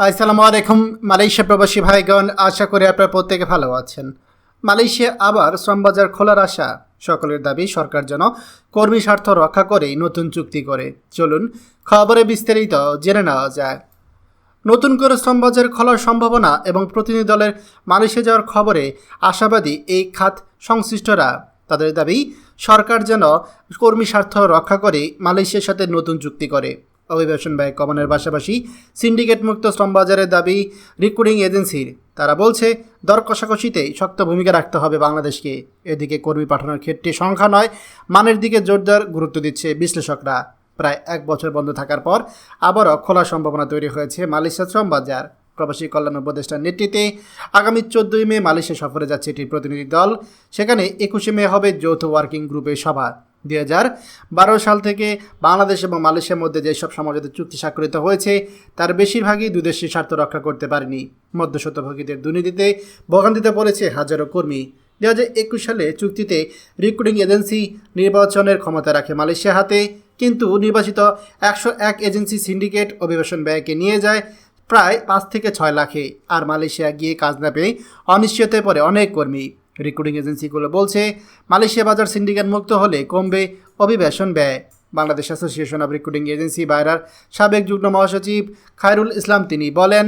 আসসালামু আলাইকুম, মালয়েশিয়া প্রবাসী ভাইগণ, আশা করি আপনারা প্রত্যেকে ভালো আছেন। মালয়েশিয়া আবার শ্রমবাজার খোলার আশা, সকলের দাবি সরকার যেন কর্মী স্বার্থ রক্ষা করেই নতুন চুক্তি করে। চলুন, খবরে বিস্তারিত জেনে নেওয়া যায় নতুন করে শ্রমবাজার খোলার সম্ভাবনা এবং প্রতিনিধি দলের মালয়েশিয়া যাওয়ার খবরে আশাবাদী এই খাত সংশ্লিষ্টরা। তাদের দাবি, সরকার যেন কর্মী স্বার্থ রক্ষা করে মালয়েশিয়ার সাথে নতুন চুক্তি করে। অভিবাসন ব্যয় কমানোর পাশাপাশি সিন্ডিকেট মুক্ত শ্রমবাজারের দাবি রিক্রুটিং এজেন্সির। তারা বলছে, দর কষাকষিতে শক্ত ভূমিকা রাখতে হবে বাংলাদেশকে। এদিকে কর্মী পাঠানোর ক্ষেত্রে সংখ্যা নয়, মানের দিকে জোরদার গুরুত্ব দিচ্ছে বিশ্লেষকরা। প্রায় এক বছর বন্ধ থাকার পর আবারও খোলার সম্ভাবনা তৈরি হয়েছে মালয়েশিয়া শ্রমবাজার। প্রবাসী কল্যাণ উপদেষ্টার নেতৃত্বে আগামী চোদ্দই মে মালয়েশিয়া সফরে যাচ্ছে এটির প্রতিনিধি দল। সেখানে একুশে মে হবে যৌথ ওয়ার্কিং গ্রুপের সভা। দুই হাজার বারো সাল থেকে বাংলাদেশ এবং মালয়েশিয়ার মধ্যে যেসব সমঝোতা চুক্তি স্বাক্ষরিত হয়েছে, তার বেশিরভাগই দুদেশের স্বার্থ রক্ষা করতে পারেনি। মধ্যস্বত্বভোগীদের দুর্নীতিতে ভোগান্তিতে পড়েছে হাজারো কর্মী। দু হাজার একুশ সালে চুক্তিতে রিক্রুটিং এজেন্সি নির্বাচনের ক্ষমতা রাখে মালয়েশিয়া হাতে, কিন্তু নির্বাচিত একশো এক এজেন্সি সিন্ডিকেট অভিবাসন ব্যয়কে নিয়ে যায় প্রায় পাঁচ থেকে ছয় লাখে। আর মালয়েশিয়া গিয়ে কাজ না পেয়ে অনিশ্চয়তায় পড়ে অনেক কর্মী। রিক্রুটিং এজেন্সিগুলো বলছে, মালয়েশিয়া বাজার সিন্ডিকেট মুক্ত হলে কমবে অভিবাসন ব্যয়। Bangladesh association of recruiting agency বাইরার সাবেক যুগ্ম মহাসচিব খায়রুল ইসলাম তিনি বলেন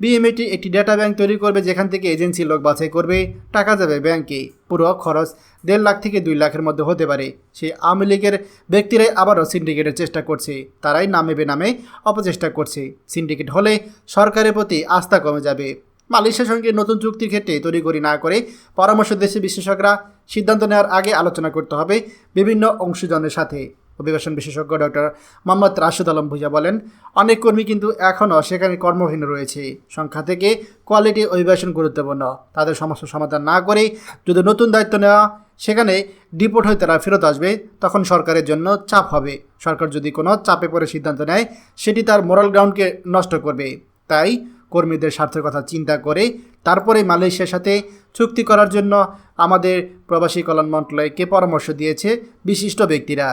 বিএমএটি একটি ডেটা ব্যাংক তৈরি করবে যেখান থেকে এজেন্সি লোক বাছাই করবে, টাকা যাবে ব্যাংকে। পুরো খরচ দেড় লাখ থেকে দুই লাখের মধ্যে হতে পারে। সে আওয়ামী লীগের ব্যক্তিরাই আবারও সিন্ডিকেটের চেষ্টা করছে। তারাই নামে বেনামে অপচেষ্টা করছে। সিন্ডিকেট হলে সরকারের প্রতি আস্থা কমে যাবে। মালয়েশিয়ার সঙ্গে নতুন চুক্তির ক্ষেত্রে তড়িঘড়ি না করে পরামর্শ দেশে বিশেষজ্ঞরা সিদ্ধান্ত নেওয়ার আগে আলোচনা করতে হবে বিভিন্ন অংশীজনের সাথে। অভিবাসন বিশেষজ্ঞ ডক্টর মোহাম্মদ রাশেদ আলম ভুজা বলেন, অনেক কর্মী কিন্তু এখনও সেখানে কর্মহীন রয়েছে। সংখ্যা থেকে কোয়ালিটি অভিবাসন গুরুত্বপূর্ণ। তাদের সমস্যা সমাধান না করে যদি নতুন দায়িত্ব নেওয়া সেখানে ডিপোর্ট হয়ে তারা ফেরত আসবে, তখন সরকারের জন্য চাপ হবে। সরকার যদি কোনো চাপে পড়ে সিদ্ধান্ত নেয়, সেটি তার মোরাল গ্রাউন্ডকে নষ্ট করবে। তাই কর্মীদের স্বার্থের কথা চিন্তা করে তারপরে মালয়েশিয়ার সাথে চুক্তি করার জন্য আমাদের প্রবাসী কল্যাণ মন্ত্রণালয়কে পরামর্শ দিয়েছে বিশিষ্ট ব্যক্তিরা।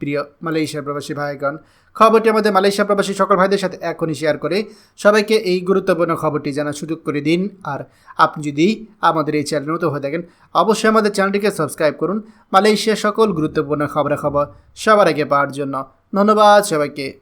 প্রিয় মালয়েশিয়ার প্রবাসী ভাইগণ, খবরটি আমাদের মালয়েশিয়া প্রবাসী সকল ভাইদের সাথে এখনই শেয়ার করে সবাইকে এই গুরুত্বপূর্ণ খবরটি জানার সুযোগ করে দিন। আর আপনি যদি আমাদের এই চ্যানেল নতুন হয়ে থাকেন, অবশ্যই আমাদের চ্যানেলটিকে সাবস্ক্রাইব করুন। মালয়েশিয়ার সকল গুরুত্বপূর্ণ খবরাখবর সবার আগে পাওয়ার জন্য ধন্যবাদ সবাইকে।